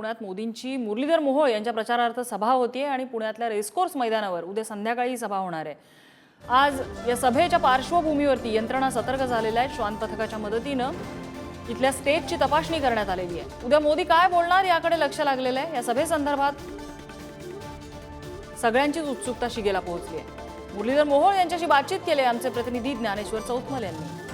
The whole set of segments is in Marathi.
पुण्यात मोदींची मुरलीधर मोहोळ यांच्या प्रचारार्थ सभा होतीये आणि पुण्यातल्या रेसकोर्स मैदानावर उद्या संध्याकाळी ही सभा होणार आहे. आज या सभेच्या पार्श्वभूमीवरती यंत्रणा सतर्क झालेल्या आहेत. श्वान पथकाच्या मदतीनं इथल्या स्टेजची तपासणी करण्यात आलेली आहे. उद्या मोदी काय बोलणार याकडे लक्ष लागलेलं आहे. या सभेसंदर्भात सगळ्यांचीच उत्सुकता शिगेला पोहोचली आहे. मुरलीधर मोहोळ यांच्याशी बातचीत केली आहे आमचे प्रतिनिधी ज्ञानेश्वर चौथमल यांनी.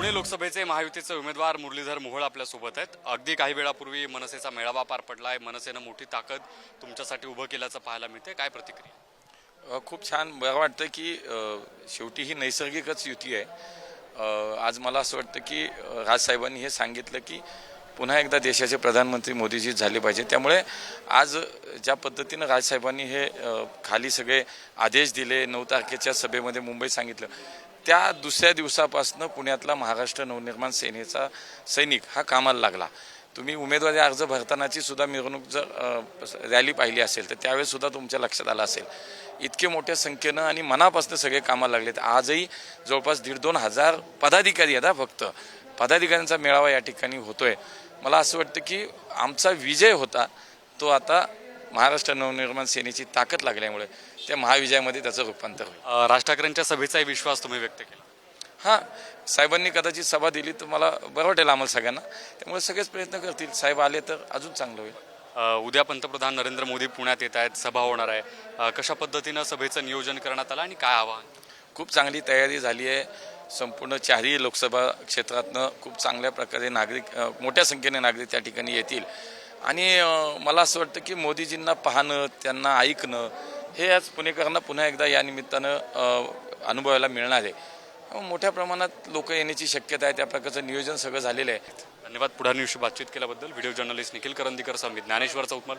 पुणे लोकसभेचे महायुतीचे उमेदवार मुरलीधर मोहोळ आपल्यासोबत आहेत. अगदी काही वेळापूर्वी मनसेचा मेळावा पार पडला आहे मनसेनं मोठी ताकद तुमच्यासाठी उभं केल्याचं पाहायला मिळते काय प्रतिक्रिया? खूप छान. बरं वाटतं की शेवटी ही नैसर्गिकच युती आहे. आज मला असं वाटतं की राजसाहेबांनी हे सांगितलं की पुन्हा एकदा देशाचे प्रधानमंत्री मोदीजी झाले पाहिजे. त्यामुळे आज ज्या पद्धतीनं राजसाहेबांनी हे खाली सगळे आदेश दिले नऊ तारखेच्या सभेमध्ये मुंबईत सांगितलं त्या दुसऱ्या दिवसापासून पुण्यातला महाराष्ट्र नवनिर्माण सेनेचा सैनिक हा कामाला लागला. तुम्ही उमेदवारी अर्ज भरतानाची सुद्धा मिरवणूक जर रॅली पाहिली असेल तर त्यावेळेस सुद्धा तुमच्या लक्षात आलं असेल. इतके मोठ्या संख्येनं आणि मनापासून सगळे कामाला लागलेत. आजही जवळपास दीड दोन हजार पदाधिकारी आहेत हा फक्त. पदाधिकाऱ्यांचा मेळावा या ठिकाणी होतोय. मला असं वाटतं की आमचा विजय होता तो आता महाराष्ट्र नवनिर्माण सेनेची ताकद लागल्यामुळे त्या महाविजयामध्ये त्याचं रूपांतर होईल. राज ठाकरेंच्या सभेचाही विश्वास तुम्ही व्यक्त केला? हां साहेबांनी कदाचित सभा दिली तर मला बरं वाटेल आम्हाला सगळ्यांना. त्यामुळे सगळेच प्रयत्न करतील. साहेब आले तर अजून चांगलं होईल. उद्या पंतप्रधान नरेंद्र मोदी पुण्यात येत आहेत सभा होणार आहे. कशा पद्धतीनं सभेचं नियोजन करण्यात आलं आणि काय आव्हान? खूप चांगली तयारी झाली आहे. संपूर्ण चारही लोकसभा क्षेत्रातनं खूप चांगल्या प्रकारे नागरिक मोठ्या संख्येने नागरिक त्या ठिकाणी येतील. आणि मला असं वाटतं की मोदीजींना पाहणं त्यांना ऐकणं हे आज पुणेकरांना पुन्हा एकदा या निमित्तानं अनुभवायला मिळणार आहे. मोठ्या प्रमाणात लोक येण्याची शक्यता आहे त्या प्रकारचं नियोजन सगळं झालेलं आहे. धन्यवाद पुढारी बातचीत केल्याबद्दल. व्हिडिओ जर्नलिस्ट निखिल करंदीकर सांगित ज्ञानेश्वर चौकमल.